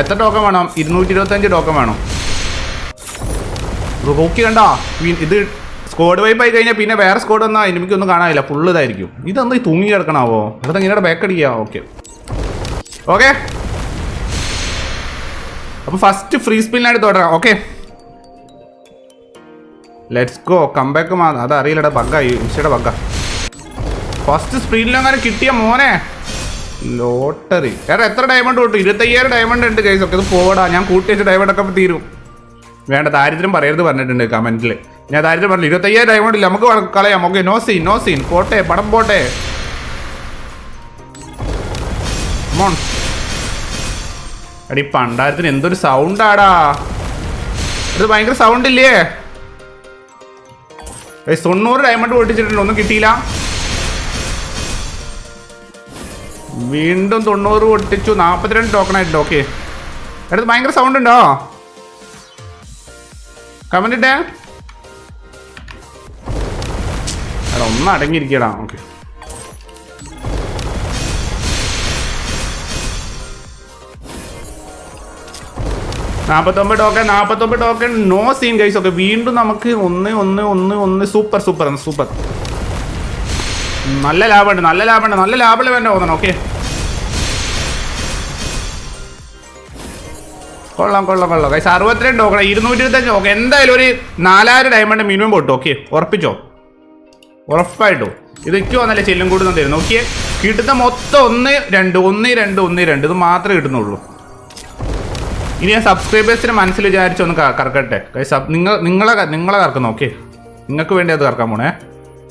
എത്ര ടോക്കൺ വേണം? ഇരുന്നൂറ്റി ഇരുപത്തഞ്ച് ടോക്കൺ വേണം. റോക്കി കണ്ടാ? ഇത് സ്കോഡ് വൈപ്പ് ആയി കഴിഞ്ഞാൽ പിന്നെ വേറെ സ്കോഡ് വന്നാൽ എനിക്കൊന്നും കാണാനില്ല. ഫുള്ള് ഇതായിരിക്കും. ഇതൊന്നും ഈ തൂങ്ങി കിടക്കണാവോ? അത് ഇങ്ങനെ ബാക്ക് അടിക്കാം. ഓക്കെ ഓക്കെ അപ്പൊ ഫസ്റ്റ് ഫ്രീ സ്പിന്നായിട്ട് തുടരാം ഓക്കെ ലെറ്റ്സ് ഗോ കംബാക്ക് മാ അതറിയില്ലടാ ബഗ്ഗായി ഇൻസ്റ്റയുടെ ബഗ്ഗാ ഫസ്റ്റ് സ്പീഡിലങ്ങനെ കിട്ടിയ മോനെ. ലോട്ടറി. വേറെ എത്ര ഡയമണ്ട് കിട്ടും? ഇരുപത്തയ്യായിരം ഡയമണ്ട് ഉണ്ട് കൈസ് ഒക്കെ ഇത് പോടാ ഞാൻ കൂട്ടി വെച്ച ഡയമണ്ട് ഒക്കെ തീരും. വേണ്ട ദാരിദ്ര്യം പറയരുത് പറഞ്ഞിട്ടുണ്ട് കമന്റിൽ ഞാൻ ദാരിദ്ര്യം പറഞ്ഞു ഇരുപത്തയ്യായിരം ഡയമണ്ട് ഇല്ല. നമുക്ക് കളയാം. Okay no scene no scene പോട്ടെ പടം പോട്ടെ. അടി പണ്ടാരത്തിന് എന്തൊരു സൗണ്ടാടാ ഇത് ഭയങ്കര സൗണ്ട് ഇല്ലേ? തൊണ്ണൂറ് ഡയമണ്ട് പൊട്ടിച്ചിട്ടുണ്ട്. ഒന്നും കിട്ടിയില്ല. വീണ്ടും തൊണ്ണൂറ് പൊട്ടിച്ചു. നാൽപ്പത്തിരണ്ട് ടോക്കൺ ആയിട്ടുണ്ട്. ഓക്കെ എടുത്ത് ഭയങ്കര സൗണ്ട് ഉണ്ടോ? കമന്റ് ഇട്ടേ. എടാ ഒന്ന് അടങ്ങിയിരിക്കടാ. ഓക്കെ നാൽപ്പത്തൊമ്പത് ടോക്കൺ നാൽപ്പത്തൊമ്പത് token no scene guys okay വീണ്ടും നമുക്ക് ഒന്ന് ഒന്ന് ഒന്ന് ഒന്ന്. സൂപ്പർ സൂപ്പർ സൂപ്പർ നല്ല ലാഭമുണ്ട് നല്ല ലാഭമുണ്ട് നല്ല ലാഭമുള്ള വേണ്ട തോന്നണം ഓക്കെ കൊള്ളാം കൊള്ളാം കൊള്ളാം. കൈസ് അറുപത്തിരണ്ട് നോക്കണം ഇരുന്നൂറ്റി ഇരുപത്തഞ്ച് ഓക്കെ എന്തായാലും ഒരു നാലായിരം ഡയമണ്ട് മിനിമം പൊട്ടും ഓക്കെ ഉറപ്പിച്ചോ? ഉറപ്പായിട്ടു. ഇത് എനിക്ക് വന്നല്ലേ ചെല്ലും കൂടുന്ന തരും നോക്കിയേ കിട്ടുന്ന മൊത്തം ഒന്ന് രണ്ട് ഒന്ന് രണ്ട് ഒന്ന് രണ്ട്. ഇത് മാത്രമേ കിട്ടുന്നുള്ളൂ. ഇനി ഞാൻ സബ്സ്ക്രൈബേഴ്സിന് മനസ്സിൽ വിചാരിച്ചൊന്ന് കറക്കട്ടെ. നിങ്ങൾ നിങ്ങളെ നിങ്ങളെ കറക്കുന്നു ഓക്കെ നിങ്ങൾക്ക് വേണ്ടി അത് കറക്കാൻ പോണേ.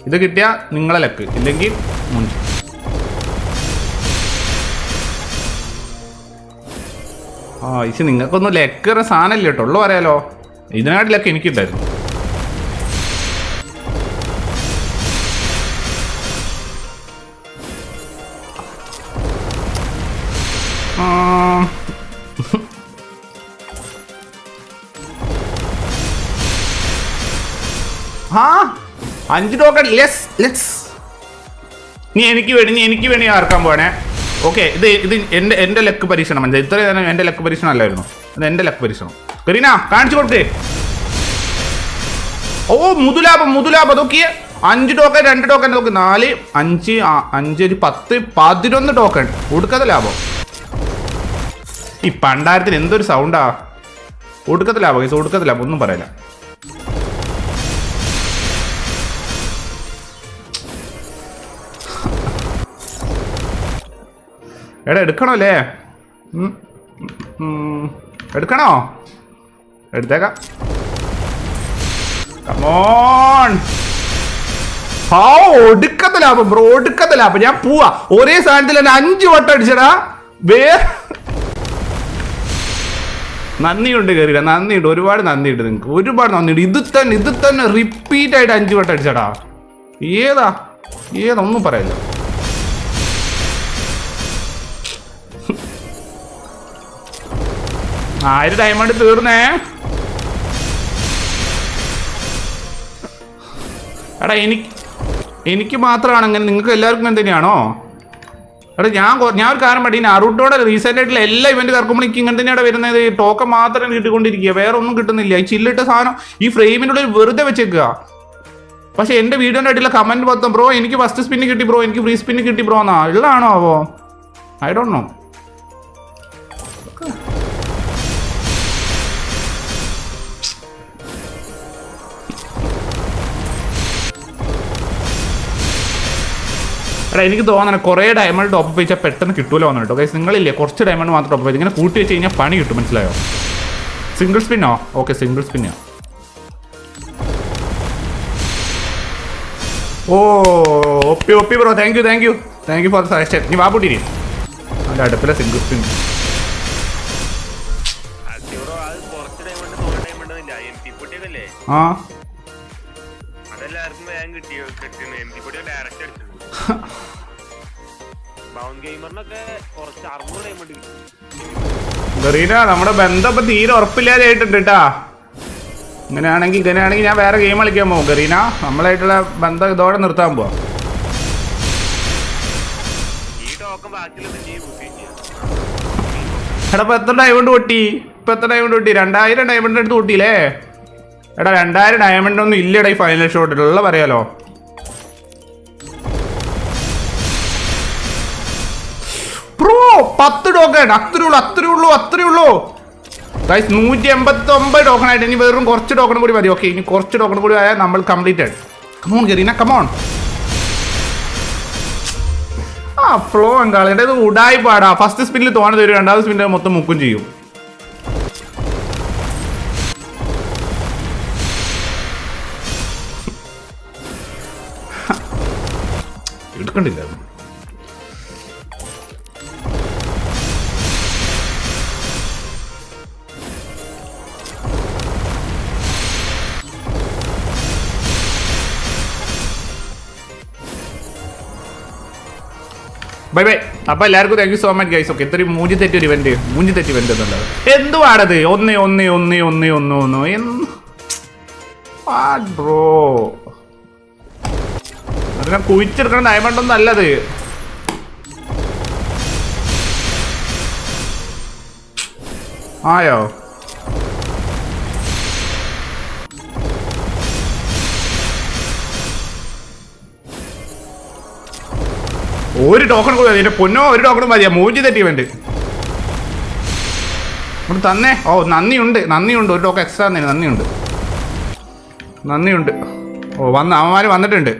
ഇത് കിട്ടിയാൽ നിങ്ങളെ ലക്ക് ഇല്ലെങ്കിൽ മുഞ്ച് ആ ഇച്ച് നിങ്ങൾക്കൊന്നും ലക്കറ സാധനമില്ല കേട്ടോ. ഉള്ളു പറയാലോ. ഇതിനായിട്ട് ലക്ക് എനിക്കുണ്ടായിരുന്നു അഞ്ച് ടോക്കൺ ലെസ് ലെറ്റ്സ് നീ എനിക്ക് വേണ്ടി നീ എനിക്ക് വേണ്ടി ആർക്കാൻ പോണേ ഓക്കെ ഇത് ഇത് എന്റെ എന്റെ ലക്ക് പരീക്ഷണം മനസ്സിലായി ഇത്ര നേരം എന്റെ ലക്ക് പരീക്ഷണം അല്ലായിരുന്നു. അത് എന്റെ ലക്ക് പരീക്ഷണം. കരീന കാണിച്ചു കൊടുത്തേ ഓ മുതുലാഭം മുതുലാഭം നോക്കിയേ. അഞ്ച് ടോക്കൺ രണ്ട് ടോക്കൺ നോക്ക്. നാല് അഞ്ച് അഞ്ച് ഒരു പത്ത് പതിനൊന്ന് ടോക്കൺ ഒടുക്കത്തെ ലാഭം. ഈ പണ്ടായിരത്തിന് എന്തൊരു സൗണ്ടാ ഒടുക്കത്തെ ലാഭം ഒടുക്കത്തെ ലാഭം. ഒന്നും പറയില്ല. എടാ എടുക്കണോ അല്ലേ? എടുക്കണോ? എടുത്തേക്കാം. കമോൺ ആ ഒടുക്കത്തെ ലാഭം ബ്രോ ഒടുക്കത്തെ ലാഭം ഞാൻ പോവാ. ഒരേ സാധനത്തിൽ തന്നെ അഞ്ച് വട്ടം അടിച്ചടാ. വേ നന്ദിയുണ്ട് കയറിയില്ല നന്ദിയുണ്ട്. ഒരുപാട് നന്ദിയുണ്ട് നിങ്ങൾക്ക് ഒരുപാട് നന്ദിയുണ്ട്. ഇത് തന്നെ ഇത് തന്നെ റിപ്പീറ്റ് ആയിട്ട് അഞ്ച് വട്ടം അടിച്ചടാ. ഏതാ? ഏതാ? ഒന്നും പറയില്ല. ആയിരം ഡയമണ്ട് തീർന്നേ? എടാ എനിക്ക് എനിക്ക് മാത്രമാണ് അങ്ങനെ നിങ്ങൾക്ക് എല്ലാവർക്കും എന്തിനാണോ എടാ ഞാൻ ഞാൻ ഒരു കാരണം പറ്റി അറുട്ടോടെ റീസെന്റ് ആയിട്ടുള്ള എല്ലാ ഇവന്റ് കറക്കുമ്പോൾ എനിക്ക് ഇങ്ങനെ തന്നെയാണ് വരുന്നത്. ടോക്കൺ മാത്രം കിട്ടിക്കൊണ്ടിരിക്കുക. വേറെ ഒന്നും കിട്ടുന്നില്ല. ഈ ചില്ലിട്ട സാധനം ഈ ഫ്രെയിമിന്റെ ഉള്ളിൽ വെറുതെ വെച്ചേക്കുക. പക്ഷേ എന്റെ വീഡിയോന്റെ ആയിട്ടുള്ള കമന്റ് മൊത്തം ബ്രോ എനിക്ക് ഫസ്റ്റ് സ്പിന്ന് കിട്ടി ബ്രോ എനിക്ക് ഫ്രീ സ്പിന്ന് കിട്ടി ബ്രോ എന്നാ. ഉള്ളതാണോ ആവോ? ഐ ഡോണ്ട് നോ എടാ എനിക്ക് തോന്നണം കുറേ ഡയമണ്ട് ടോപ്പ് വെച്ചാൽ പെട്ടെന്ന് കിട്ടൂല വന്നു കേട്ടോ ഗൈസ് നിങ്ങളില്ലേ കുറച്ച് ഡയമണ്ട് മാത്രം ടോപ്പ് വെച്ച് ഇങ്ങനെ കൂട്ടി വെച്ച് കഴിഞ്ഞാൽ പണി കിട്ടും മനസ്സിലായോ? സിംഗിൾ സ്പിന്നോ ഓക്കെ സിംഗിൾ സ്പിന്നോ ഓ ഒപ്പി bro thank you thank you thank you for suggestion നീ വാപ്പൂട്ടിരി അതിന്റെ അടുപ്പിലെ സിംഗിൾ സ്പിൻ ആ. അതെല്ലാവർക്കും ഞാൻ കിട്ടിയോ? പൊടിയോ ഡയറക്റ്റ് അടിച്ചത് ഗറീന നമ്മുടെ ബന്ധം ഇപ്പൊ തീരെ ഉറപ്പില്ലാതെ ആയിട്ടുണ്ട് കേട്ടാ ഇങ്ങനെയാണെങ്കിൽ ഇങ്ങനെയാണെങ്കിൽ ഞാൻ വേറെ ഗെയിം കളിക്കാൻ പോകും ഗറീന നമ്മളായിട്ടുള്ള ബന്ധം ഇതോടെ നിർത്താൻ പോവാ. എടാ ഇപ്പൊ എത്ര ഡയമണ്ട് പൊട്ടി? ഇപ്പൊ എത്ര ഡയമണ്ട് പൊട്ടി? രണ്ടായിരം ഡയമണ്ട് എടുത്ത് പൊട്ടിയില്ലേ? എടാ രണ്ടായിരം ഡയമണ്ട് ഒന്നും ഇല്ലടാ ഈ ഫൈനൽ ഷോട്ടിലുള്ള പറയാലോ. പത്ത് ടോക്കൺ അത്രേ ഉള്ളൂ അത്രേ ഉള്ളൂ അത്രേ ഉള്ളൂ. ഗൈസ് നൂറ്റി എൺപത്തി ഒമ്പത് ടോക്കൺ ആയിട്ട് ഇനി വെറും കുറച്ച് ടോക്കൺ കൂടി മതി. ഓക്കെ ഇനി കുറച്ച് ടോക്കൺ കൂടി ആയാൽ നമ്മൾ completed come on Garena come on ആ ഫ്ലോ അങ്കാളിന്റെ ഇത് ഉടായി പാടാ ഫസ്റ്റ് സ്പിന്നിൽ തോണ തരും രണ്ടാമത് സ്പിന്നിൽ മൊത്തം മുക്കും ചെയ്യും. എടുക്കണ്ടില്ല ബൈ ബൈ അപ്പൊ എല്ലാവർക്കും thank you so much guys okay ഇത്രയും മൂഞ്ചി തെറ്റി ഒരു ഇവന്റ് മൂഞ്ചി തെറ്റി ഇവന്റ് എന്നുള്ളത്. എന്തുവാണത്? ഒന്ന് ഒന്ന് ഒന്ന് ഒന്ന് ഒന്ന് ഒന്ന്. എന്ന് ബ്രോ അതിനെ കുഴിച്ചെടുക്കണം ഡയമണ്ട് ഒന്നും അല്ലത്. ആയോ? ഒരു ടോക്കൺ കൂടി എന്റെ പൊന്നോ ഒരു ടോക്കണും മതിയാ. മൂഞ്ചി തെറ്റി ഇവന്റ് ഇവിടെ തന്നെ. ഓ നന്ദിയുണ്ട്. നന്ദിയുണ്ട്. ഒരു ടോക്കൺ എക്സ്ട്രാ തന്നെ നന്ദിയുണ്ട്. നന്ദിയുണ്ട്. ഓ വന്ന് അവന്മാർ വന്നിട്ടുണ്ട്.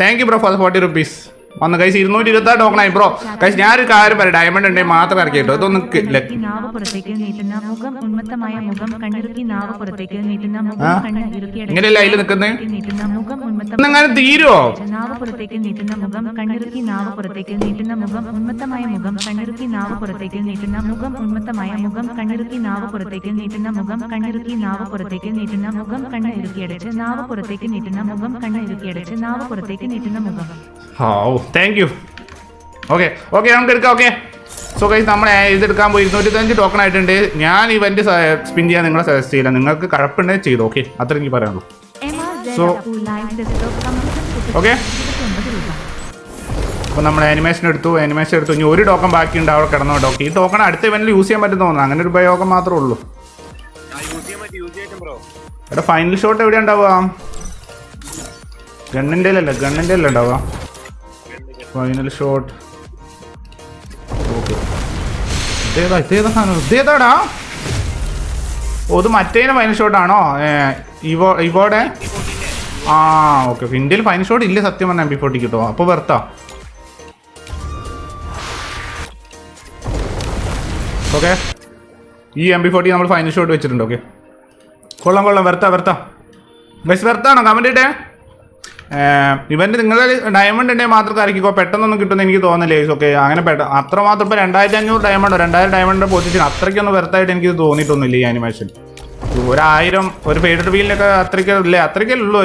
Thank you bro for forty rupees വന്ന്. കൈസ് ഇരുന്നൂറ്റി ഇരുപത്തി ആറ് ടോക്കൺ ആയി ബ്രോ കൈസ് ഞാനൊരു കാര്യം പറയാം ഡയമണ്ട് ഉണ്ടെങ്കിൽ മാത്രം ഇറക്കി കേട്ടോ ഇതൊന്നും ക- ല- നാവ് പുറത്തേക്ക് നീട്ടുന്ന മുഖം ഉന്മത്തമായ മുഖം കണ്ണിറുക്കി നാവ് പുറത്തേക്ക് നീട്ടുന്ന? മുഖം കണ്ണ് ഇങ്ങനെയല്ലേ അതിൽ നിൽക്കുന്നത് നീട്ടുന്ന മുഖം തീരുവോ? നാവ് പുറത്തേക്ക് നീട്ടുന്ന മുഖം കണ്ണിറുക്കി നാവ് പുറത്തേക്ക് നീട്ടുന്ന മുഖം ഉന്മത്തമായ മുഖം കണ്ണിറുക്കി നാവ് പുറത്തേക്ക് നീട്ടുന്ന മുഖം ഉന്മത്തമായ മുഖം കണ്ണിറുക്കി നാവ് പുറത്തേക്ക് നീട്ടുന്ന മുഖം കണ്ണിറുക്കി നാവ് പുറത്തേക്ക് നീട്ടുന്ന മുഖം കണ്ണ് ഇറുക്കിയടച്ച് നാവ് പുറത്തേക്ക് നീട്ടുന്ന മുഖം കണ്ണ് ഇറുക്കിയടച്ച് നാവ് പുറത്തേക്ക് നീട്ടുന്ന മുഖം. ഓ താങ്ക് യു ഓക്കെ ഓക്കെ നമുക്ക് എടുക്കാം ഓക്കെ സോ കൈസ് നമ്മൾ ഇതെടുക്കാൻ പോയി ഇരുന്നൂറ്റി ടോക്കൺ ആയിട്ടുണ്ട്. ഞാൻ ഇവന്റ് സ്പിൻ ചെയ്യാൻ നിങ്ങളെ സജസ്റ്റ് ചെയ്യില്ല. നിങ്ങൾക്ക് കഴപ്പുണ്ടെങ്കിൽ ചെയ്തു ഓക്കെ അത്ര എനിക്ക് പറയാനുള്ളൂ. സോ ഓക്കെ അപ്പോൾ നമ്മൾ ആനിമേഷൻ എടുത്തു ആനിമേഷൻ എടുത്തു. ഇനി ഒരു ടോക്കൺ ബാക്കി ഉണ്ട് അവിടെ കിടന്നോ ഓക്കെ ഈ ടോക്കൺ അടുത്ത ഇവന്റിൽ യൂസ് ചെയ്യാൻ പറ്റുന്ന തോന്നുന്നു. അങ്ങനെ ഒരു ഉപയോഗം മാത്രമേ ഉള്ളൂ. എടാ ഫൈനൽ ഷോട്ട് എവിടെ ഉണ്ടാവുക? ഗണ്ണിന്റെ അല്ലല്ലോ ഗണ്ണിന്റെ അല്ല ഉണ്ടാവുക? ഫൈനൽ ഷോട്ട് ഇതേതാ ഇതേതാ സാധനം? ഇത് ഫൈനൽ ഷോട്ടാണോ ഇവോ ഇവോടെ? ആ ഓക്കെ ഓക്കെ ഇന്ത്യയിൽ ഫൈനൽ ഷോട്ട് ഇല്ല സത്യം പറഞ്ഞാൽ എം പി ഫോർട്ടി കിട്ടോ അപ്പോൾ വെർത്താ ഓക്കെ ഈ എം പി ഫോർട്ടി നമ്മൾ ഫൈനൽ ഷോട്ട് വെച്ചിട്ടുണ്ട് ഓക്കെ കൊള്ളാം കൊള്ളാം. വെർത്താ വെർത്താ ബസ് വെർത്താണോ കമന്റ് ഇട്ടേ ഇവന്റ് നിങ്ങളുടെ ഡയമണ്ട് ഉണ്ടെങ്കിൽ മാത്രം കറക്കിക്കോ പെട്ടെന്നൊന്നും കിട്ടുമെന്ന് എനിക്ക് തോന്നുന്നില്ല തോന്നില്ല ഓക്കെ അങ്ങനെ അത്ര അത്രമാത്രം ഇപ്പോൾ രണ്ടായിരത്തി അഞ്ഞൂറ് ഡയമണ്ടോ രണ്ടായിരം ഡയമണ്ടിന്റെ പൊസിഷൻ അത്രയ്ക്കൊന്നും വെറുതായിട്ട് എനിക്ക് തോന്നിയിട്ടൊന്നുമില്ല ഈ ആനിമേഷൻ ഒരായിരം ഒരു പേഡ് വീലിനൊക്കെ അത്രയ്ക്ക് ഇല്ലേ അത്രയ്ക്കേ ഉള്ളൂ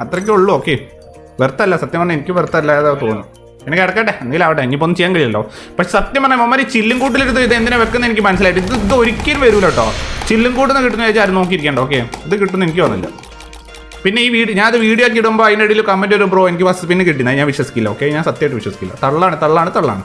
അത്രയ്ക്കേ ഉള്ളൂ ഓക്കെ വെറുതല്ല സത്യം പറഞ്ഞാൽ എനിക്ക് വെറുത്തല്ല ഏതാ തോന്നുന്നു. എനിക്ക് കിടക്കട്ടെ എന്തെങ്കിലും ആവട്ടെ ഇനിയിപ്പോൾ ഒന്നും ചെയ്യാൻ കഴിയില്ലല്ലോ. പക്ഷെ സത്യം പറഞ്ഞാൽ മമ്മരി ചില്ലും കൂട്ടിലെടുത്ത് ഇത് എന്തിനാ വെക്കുന്നത് എനിക്ക് മനസ്സിലായിട്ട് ഇത് ഒരിക്കലും വരൂല കേട്ടോ ചില്ലും കൂട്ടുന്ന കിട്ടുന്ന ചോദിച്ചാൽ നോക്കിയിരിക്കണ്ട ഓക്കെ ഇത് കിട്ടുന്ന എനിക്ക് തോന്നില്ല പിന്നെ ഈ വീഡിയോ ഞാൻ അത് വീഡിയോ ആക്കി ഇടുമ്പോൾ അതിനിടയിൽ കമന്റ് ഒരു ബ്രോ എനിക്ക് ഫസ്റ്റ് പിന്നെ കിട്ടി ഞാൻ വിശ്വസിക്കില്ല. ഓക്കെ ഞാൻ സത്യമായിട്ട് വിശ്വസിക്കില്ല. തള്ളാണ് തള്ളാണ് തള്ളാണ്.